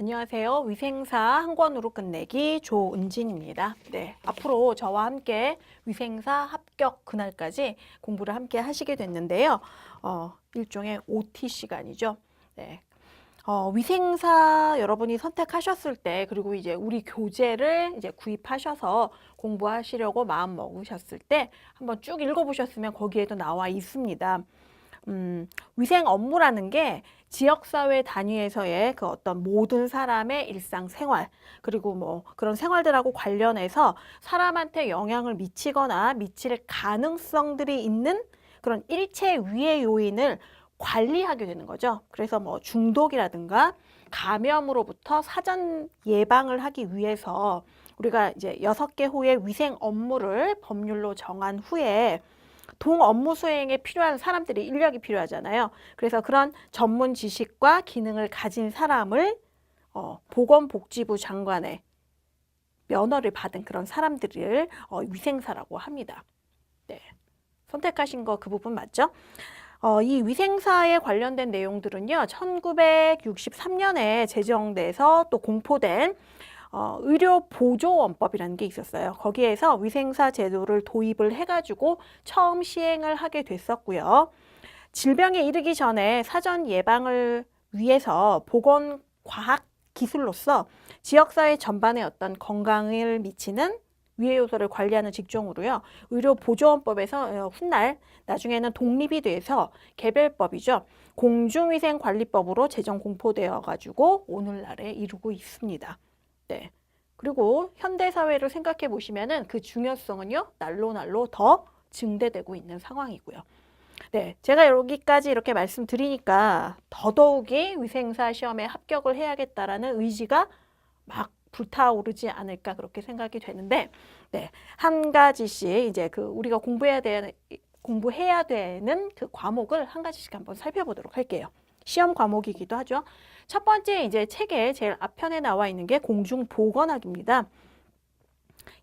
안녕하세요. 위생사 한 권으로 끝내기 조은진입니다. 네, 앞으로 저와 함께 위생사 합격 그날까지 공부를 함께 하시게 됐는데요. 어, 일종의 OT 시간이죠. 네. 어, 위생사 여러분이 선택하셨을 때 그리고 이제 우리 교재를 이제 구입하셔서 공부하시려고 마음 먹으셨을 때 한번 쭉 읽어보셨으면 거기에도 나와 있습니다. 음, 위생 업무라는 게 지역사회 단위에서의 그 어떤 모든 사람의 일상생활, 그리고 뭐 그런 생활들하고 관련해서 사람한테 영향을 미치거나 미칠 가능성들이 있는 그런 일체 위의 요인을 관리하게 되는 거죠. 그래서 뭐 중독이라든가 감염으로부터 사전 예방을 하기 위해서 우리가 이제 여섯 개 호의 위생 업무를 법률로 정한 후에 동 업무 수행에 필요한 사람들이 인력이 필요하잖아요. 그래서 그런 전문 지식과 기능을 가진 사람을 어, 보건복지부 장관의 면허를 받은 그런 사람들을 어, 위생사라고 합니다. 네. 선택하신 거 그 부분 맞죠? 어, 이 위생사에 관련된 내용들은요, 1963년에 제정돼서 또 공포된 어, 의료 보조원법이라는 게 있었어요. 거기에서 위생사 제도를 도입을 해가지고 처음 시행을 하게 됐었고요. 질병에 이르기 전에 사전 예방을 위해서 보건 과학 기술로서 지역사회 전반의 어떤 건강을 미치는 위해 요소를 관리하는 직종으로요. 의료 보조원법에서 어, 훗날 나중에는 독립이 돼서 개별법이죠. 공중위생관리법으로 제정 공포되어 가지고 오늘날에 이르고 있습니다. 네. 그리고 현대 사회를 생각해 보시면은 그 중요성은요. 날로 날로 더 증대되고 있는 상황이고요. 네, 제가 여기까지 이렇게 말씀드리니까 더더욱이 위생사 시험에 합격을 해야겠다라는 의지가 막 불타오르지 않을까 그렇게 생각이 되는데, 네, 한 가지씩 이제 그 우리가 공부해야 되는 공부해야 되는 그 과목을 한 가지씩 한번 살펴보도록 할게요. 시험 과목이기도 하죠. 첫 번째 이제 책의 제일 앞편에 나와 있는 게 공중 보건학입니다.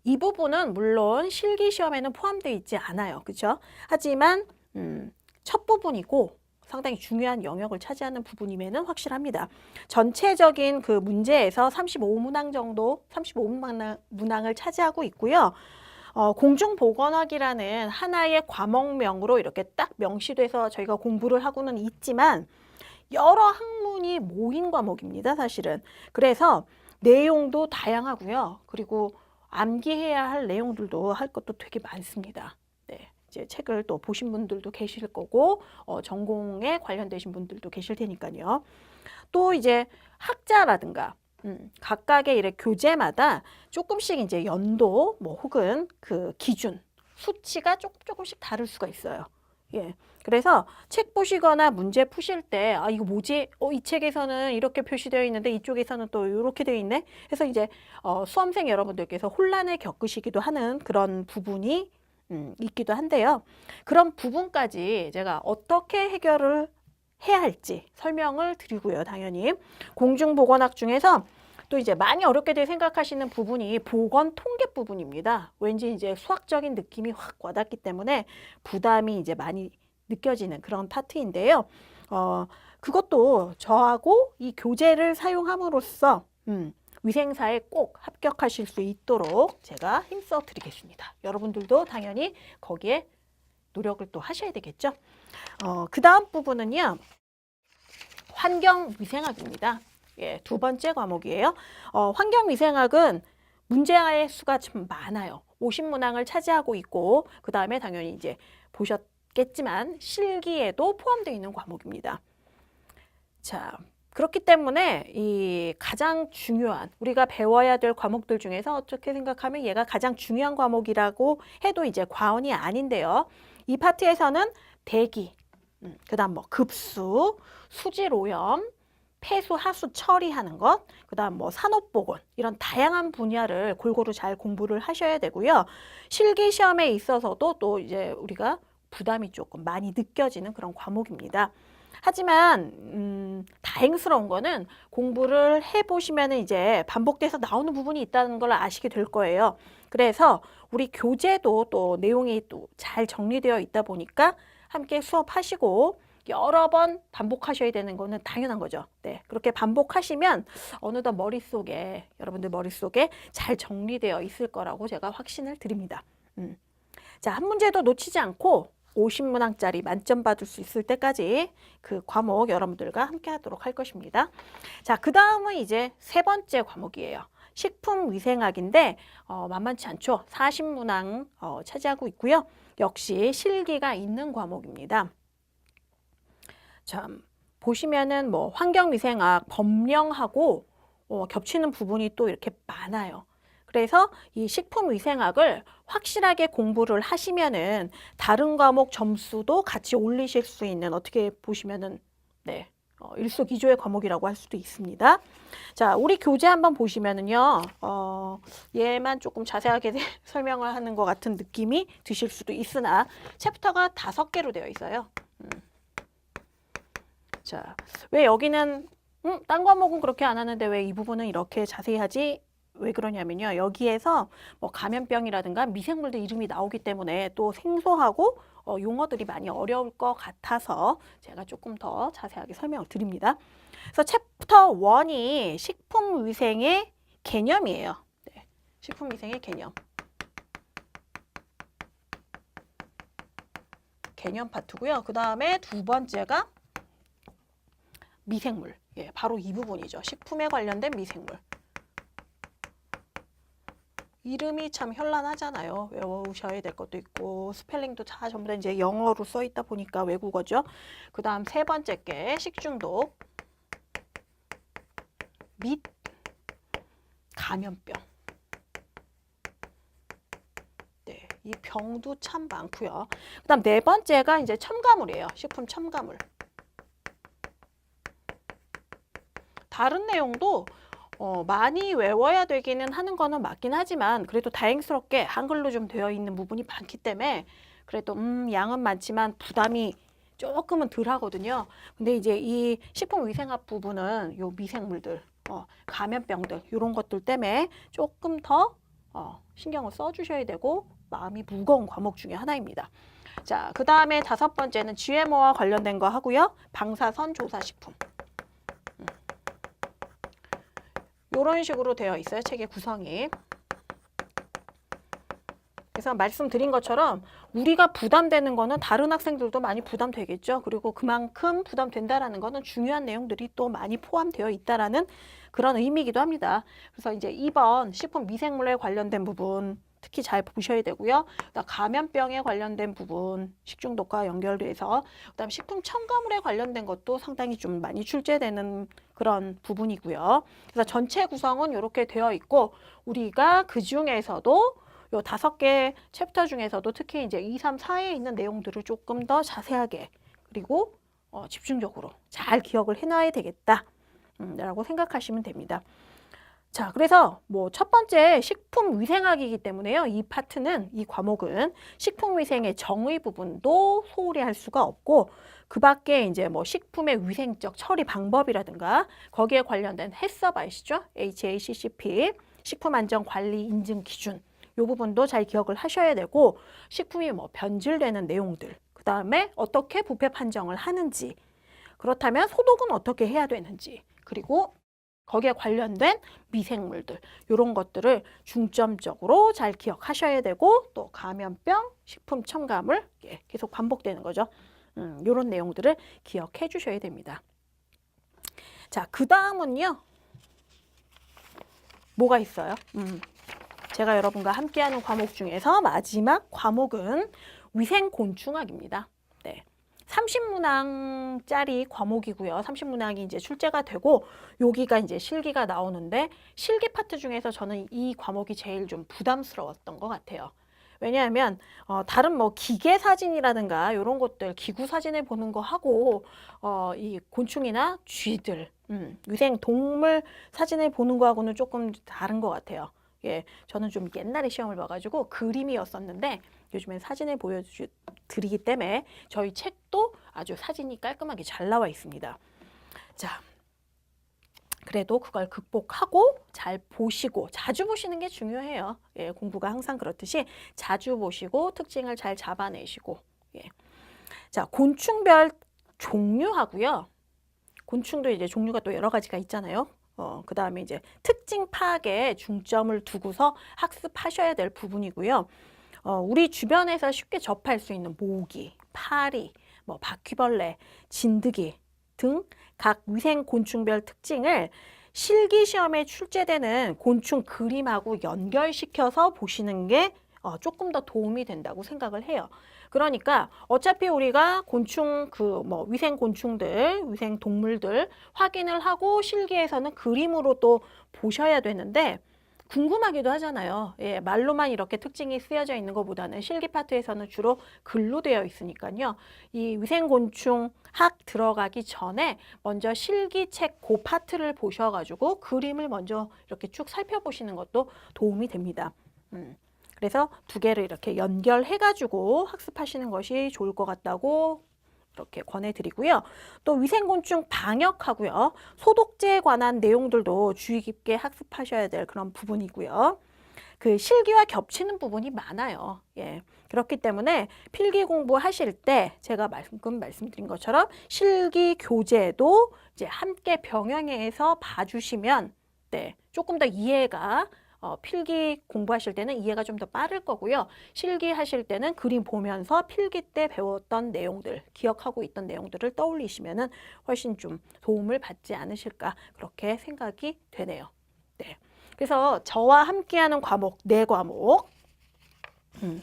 이 부분은 물론 실기 시험에는 포함되어 있지 않아요. 그렇죠? 하지만 음, 첫 부분이고 상당히 중요한 영역을 차지하는 부분임에는 확실합니다. 전체적인 그 문제에서 35문항 정도, 35문항 문항을 차지하고 있고요. 어, 공중보건학이라는 하나의 과목명으로 이렇게 딱 명시돼서 저희가 공부를 하고는 있지만 여러 학문이 모인 과목입니다, 사실은. 그래서 내용도 다양하고요. 그리고 암기해야 할 내용들도 할 것도 되게 많습니다. 네. 이제 책을 또 보신 분들도 계실 거고, 어, 전공에 관련되신 분들도 계실 테니까요. 또 이제 학자라든가, 음, 각각의 이래 교재마다 조금씩 이제 연도, 뭐 혹은 그 기준, 수치가 조금 조금씩 다를 수가 있어요. 예. 그래서 책 보시거나 문제 푸실 때, 아, 이거 뭐지? 어, 이 책에서는 이렇게 표시되어 있는데 이쪽에서는 또 이렇게 되어 있네? 해서 이제, 어, 수험생 여러분들께서 혼란을 겪으시기도 하는 그런 부분이, 음, 있기도 한데요. 그런 부분까지 제가 어떻게 해결을 해야 할지 설명을 드리고요, 당연히. 공중보건학 중에서 또 이제 많이 어렵게 생각하시는 부분이 보건 통계 부분입니다. 왠지 이제 수학적인 느낌이 확 와닿기 때문에 부담이 이제 많이 느껴지는 그런 파트인데요. 어, 그것도 저하고 이 교재를 사용함으로써 음, 위생사에 꼭 합격하실 수 있도록 제가 힘써 드리겠습니다. 여러분들도 당연히 거기에 노력을 또 하셔야 되겠죠. 어, 그 다음 부분은요. 환경위생학입니다. 예, 두 번째 과목이에요. 어, 환경위생학은 문제의 수가 좀 많아요. 50문항을 차지하고 있고, 그 다음에 당연히 이제 보셨겠지만, 실기에도 포함되어 있는 과목입니다. 자, 그렇기 때문에 이 가장 중요한, 우리가 배워야 될 과목들 중에서 어떻게 생각하면 얘가 가장 중요한 과목이라고 해도 이제 과언이 아닌데요. 이 파트에서는 대기, 음, 그 다음 뭐 급수, 수질 오염, 폐수, 하수 처리하는 것, 그다음 뭐 산업보건 이런 다양한 분야를 골고루 잘 공부를 하셔야 되고요. 실기 시험에 있어서도 또 이제 우리가 부담이 조금 많이 느껴지는 그런 과목입니다. 하지만 음, 다행스러운 거는 공부를 해보시면은 이제 반복돼서 나오는 부분이 있다는 걸 아시게 될 거예요. 그래서 우리 교재도 또 내용이 또 잘 정리되어 있다 보니까 함께 수업하시고 여러 번 반복하셔야 되는 거는 당연한 거죠. 네. 그렇게 반복하시면 어느덧 머릿속에 여러분들 머릿속에 잘 정리되어 있을 거라고 제가 확신을 드립니다. 음. 자, 한 문제도 놓치지 않고 50문항짜리 만점 받을 수 있을 때까지 그 과목 여러분들과 함께 하도록 할 것입니다. 자, 그 다음은 이제 세 번째 과목이에요. 식품위생학인데 어, 만만치 않죠. 40문항 어, 차지하고 있고요. 역시 실기가 있는 과목입니다. 참 보시면은 뭐 환경위생학, 법령하고 어, 겹치는 부분이 또 이렇게 많아요. 그래서 이 식품위생학을 확실하게 공부를 하시면은 다른 과목 점수도 같이 올리실 수 있는 어떻게 보시면은 네 어, 일석이조의 과목이라고 할 수도 있습니다. 자, 우리 교재 한번 보시면은요, 어, 얘만 조금 자세하게 설명을 하는 것 같은 느낌이 드실 수도 있으나 챕터가 다섯 개로 되어 있어요. 음. 자, 왜 여기는 음, 딴 과목은 그렇게 안 하는데 왜 이 부분은 이렇게 자세히 하지? 왜 그러냐면요. 여기에서 뭐 감염병이라든가 미생물들 이름이 나오기 때문에 또 생소하고 어, 용어들이 많이 어려울 것 같아서 제가 조금 더 자세하게 설명을 드립니다. 그래서 챕터 1이 식품 위생의 개념이에요. 네, 식품 위생의 개념. 개념 파트고요. 그 다음에 두 번째가 미생물. 예, 바로 이 부분이죠. 식품에 관련된 미생물. 이름이 참 현란하잖아요. 외우셔야 될 것도 있고 스펠링도 다 전부 다 이제 영어로 써 있다 보니까 외국어죠. 그 다음 세 번째 게 식중독 및 감염병. 네, 이 병도 참 많고요. 그 다음 네 번째가 이제 첨가물이에요. 식품 첨가물. 다른 내용도 어, 많이 외워야 되기는 하는 거는 맞긴 하지만 그래도 다행스럽게 한글로 좀 되어 있는 부분이 많기 때문에 그래도 음, 양은 많지만 부담이 조금은 덜 하거든요. 근데 이제 이 식품위생학 부분은 요 미생물들, 어, 감염병들 이런 것들 때문에 조금 더 어, 신경을 써주셔야 되고 마음이 무거운 과목 중에 하나입니다. 자, 그 다음에 다섯 번째는 GMO와 관련된 거 하고요. 방사선 조사식품. 이런 식으로 되어 있어요. 책의 구성이. 그래서 말씀드린 것처럼 우리가 부담되는 거는 다른 학생들도 많이 부담되겠죠. 그리고 그만큼 부담된다라는 거는 중요한 내용들이 또 많이 포함되어 있다라는 그런 의미이기도 합니다. 그래서 이제 2번 식품 미생물에 관련된 부분 특히 잘 보셔야 되고요. 그다음 감염병에 관련된 부분, 식중독과 연결돼서 그다음 식품 첨가물에 관련된 것도 상당히 좀 많이 출제되는 그런 부분이고요. 그래서 전체 구성은 이렇게 되어 있고 우리가 그 중에서도 요 다섯 개 챕터 중에서도 특히 이제 2, 3, 4에 있는 내용들을 조금 더 자세하게 그리고 어, 집중적으로 잘 기억을 해놔야 되겠다. 음, 라고 생각하시면 됩니다. 자, 그래서 뭐 첫 번째 식품 위생학이기 때문에요. 이 파트는 이 과목은 식품 위생의 정의 부분도 소홀히 할 수가 없고 그 밖에 이제 뭐 식품의 위생적 처리 방법이라든가 거기에 관련된 해썹 아시죠? HACCP 식품 안전 관리 인증 기준 요 부분도 잘 기억을 하셔야 되고 식품이 뭐 변질되는 내용들 그다음에 어떻게 부패 판정을 하는지 그렇다면 소독은 어떻게 해야 되는지 그리고 거기에 관련된 미생물들 이런 것들을 중점적으로 잘 기억하셔야 되고 또 감염병, 식품 첨가물 예, 계속 반복되는 거죠. 음, 이런 내용들을 기억해 주셔야 됩니다. 자, 그 다음은요. 뭐가 있어요? 음, 제가 여러분과 함께하는 과목 중에서 마지막 과목은 위생곤충학입니다. 네. 30문항짜리 과목이고요. 30문항이 이제 출제가 되고 여기가 이제 실기가 나오는데 실기 파트 중에서 저는 이 과목이 제일 좀 부담스러웠던 것 같아요. 왜냐하면 어, 다른 뭐 기계 사진이라든가 이런 것들 기구 사진을 보는 거 하고 어, 이 곤충이나 쥐들 음, 위생 동물 사진을 보는 거하고는 조금 다른 것 같아요. 예, 저는 좀 옛날에 시험을 봐가지고 그림이었었는데 요즘엔 사진을 보여 드리기 때문에 저희 책도 아주 사진이 깔끔하게 잘 나와 있습니다. 자, 그래도 그걸 극복하고 잘 보시고 자주 보시는 게 중요해요. 예, 공부가 항상 그렇듯이 자주 보시고 특징을 잘 잡아내시고 예. 자, 곤충별 종류하고요. 곤충도 이제 종류가 또 여러 가지가 있잖아요. 어, 그 다음에 이제 특징 파악에 중점을 두고서 학습하셔야 될 부분이고요. 어, 우리 주변에서 쉽게 접할 수 있는 모기, 파리, 뭐 바퀴벌레, 진드기 등 각 위생 곤충별 특징을 실기 시험에 출제되는 곤충 그림하고 연결시켜서 보시는 게 어, 조금 더 도움이 된다고 생각을 해요. 그러니까 어차피 우리가 곤충 그 뭐 위생 곤충들, 위생 동물들 확인을 하고 실기에서는 그림으로 또 보셔야 되는데 궁금하기도 하잖아요. 예, 말로만 이렇게 특징이 쓰여져 있는 것보다는 실기 파트에서는 주로 글로 되어 있으니까요. 이 위생곤충 학 들어가기 전에 먼저 실기책 그 파트를 보셔가지고 그림을 먼저 이렇게 쭉 살펴보시는 것도 도움이 됩니다. 음, 그래서 두 개를 이렇게 연결해가지고 학습하시는 것이 좋을 것 같다고 이렇게 권해드리고요. 또 위생곤충 방역하고요. 소독제에 관한 내용들도 주의 깊게 학습하셔야 될 그런 부분이고요. 그 실기와 겹치는 부분이 많아요. 예. 그렇기 때문에 필기 공부하실 때 제가 방금 말씀드린 것처럼 실기 교재도 이제 함께 병행해서 봐주시면 네, 조금 더 이해가 어, 필기 공부하실 때는 이해가 좀 더 빠를 거고요. 실기 하실 때는 그림 보면서 필기 때 배웠던 내용들, 기억하고 있던 내용들을 떠올리시면은 훨씬 좀 도움을 받지 않으실까 그렇게 생각이 되네요. 네. 그래서 저와 함께하는 과목 네 과목. 음,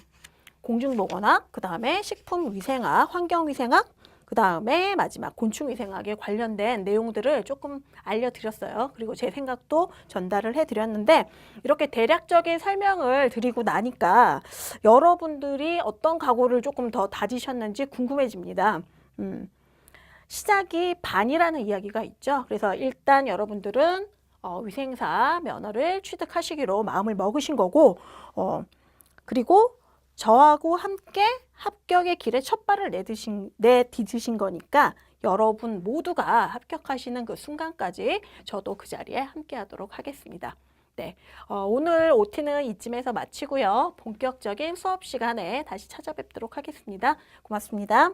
공중보건학, 그 다음에 식품위생학, 환경위생학, 그 다음에 마지막 곤충위생학에 관련된 내용들을 조금 알려드렸어요. 그리고 제 생각도 전달을 해드렸는데 이렇게 대략적인 설명을 드리고 나니까 여러분들이 어떤 각오를 조금 더 다지셨는지 궁금해집니다. 음, 시작이 반이라는 이야기가 있죠. 그래서 일단 여러분들은 어, 위생사 면허를 취득하시기로 마음을 먹으신 거고, 어, 그리고 저하고 함께 합격의 길에 첫 발을 내드신, 내디디신 거니까 여러분 모두가 합격하시는 그 순간까지 저도 그 자리에 함께 하도록 하겠습니다. 네, 어, 오늘 OT는 이쯤에서 마치고요. 본격적인 수업 시간에 다시 찾아뵙도록 하겠습니다. 고맙습니다.